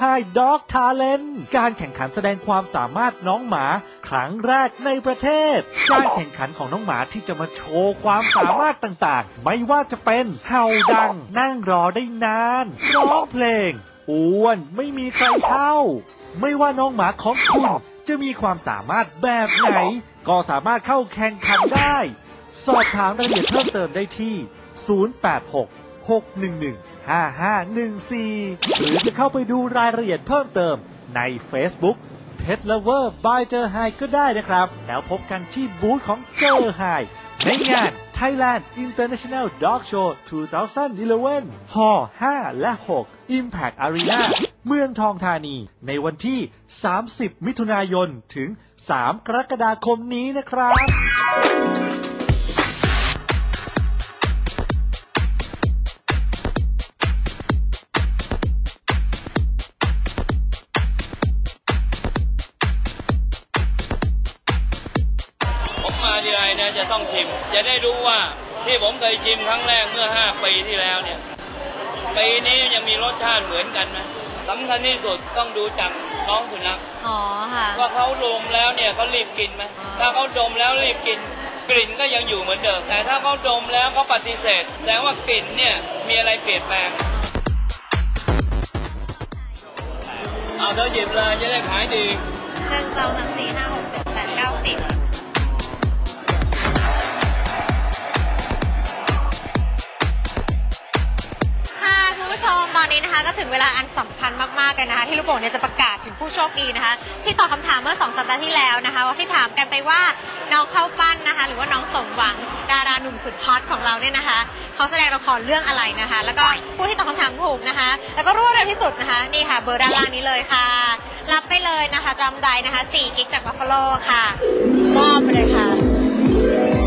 High Dog Talent การแข่งขันแสดงความสามารถน้องหมาครั้งแรกในประเทศ การแข่งขันของน้องหมาที่จะมาโชว์ความสามารถต่างๆ ไม่ว่าจะเป็นเห่าดัง นั่งรอได้นานร้องเพลงอ้วนไม่มีใครเท่า ไม่ว่าน้องหมาของคุณจะมีความสามารถแบบไหน ก็สามารถเข้าแข่งขันได้ สอบถามรายละเอียดเพิ่มเติมได้ที่ 086 611 5514 หรือจะเข้าไปดูรายละเอียดเพิ่มเติมใน Facebook Pet Lover by เจอไฮก็ได้นะครับ แล้วพบกันที่บูธของเจอไฮในงาน Thailand International Dog Show 2011ฮอ5 และ 6 Impact Arena เมืองทองธานี ในวันที่ 30 มิถุนายน ถึง 3 กรกฎาคมนี้นะครับ มมาทีไรนะจะต้องชิม จะได้รู้ว่าที่ผมเคยชิมครั้งแรกเมื่อ 5 ปีที่แล้วเนี่ยปีนี้ยังมีรสชาติเหมือนกันไหมสำคัญที่สุดต้องดูจากน้องสุนัขอ๋อค่ะว่าเขาดมแล้วเนี่ยเขารีบกินไหมถ้าเขาดมแล้วรีบกิน กลิ่นก็ยังอยู่เหมือนเดิมแต่ถ้าเขาดมแล้วเขาปฏิเสธแสดงว่ากลิ่นเนี่ยมีอะไรเปลี่ยนแปลงเอาเธอหยิบเลยจะได้ขายดีหนึ่งสองสามสี่ห้าหกเจ็ดแปดเก้าสิบ ก็ถึงเวลาอันสำคัญมากๆกันนะคะ ที่ลูกโป่งเนี่ยจะประกาศถึงผู้โชคดีนะคะ ที่ตอบคำถามเมื่อสองสัปดาห์ที่แล้วนะคะว่าที่ถามกันไปว่าน้องเข้าฟันนะคะ หรือว่าน้องสมหวังดาราหนุ่มสุดฮอตของเราเนี่ยนะคะเขาแสดงละครเรื่องอะไรนะคะ แล้วก็ผู้ที่ตอบคำถามถูกนะคะ แล้วก็รวดเร็วที่สุดนะคะนี่ค่ะ เบอร์ด้านล่างนี้เลยค่ะ รับไปเลยนะคะจำได้นะคะ4กิกจากบัฟฟาโลค่ะมอบไปเลยค่ะ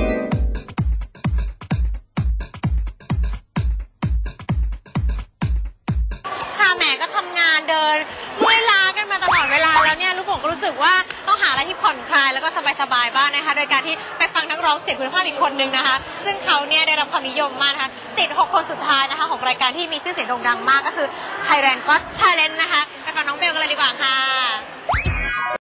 เดินเมื่อยล้ากันมาตลอดเวลาแล้วเนี่ยลูกผมก็รู้สึกว่าต้องหาอะไรที่ผ่อนคลายแล้วก็สบายๆบ้างนะคะ โดยการที่ไปฟังนักร้องเสียงคุณภาพอีกคนนึงนะคะ ซึ่งเขาเนี่ยได้รับความนิยมมากนะคะติด 6 คนสุดท้ายนะคะ ของรายการที่มีชื่อเสียงโด่งดังมากก็คือ Thailand Got Talent นะคะไปฟังน้องเบลกันเลยดีกว่าค่ะ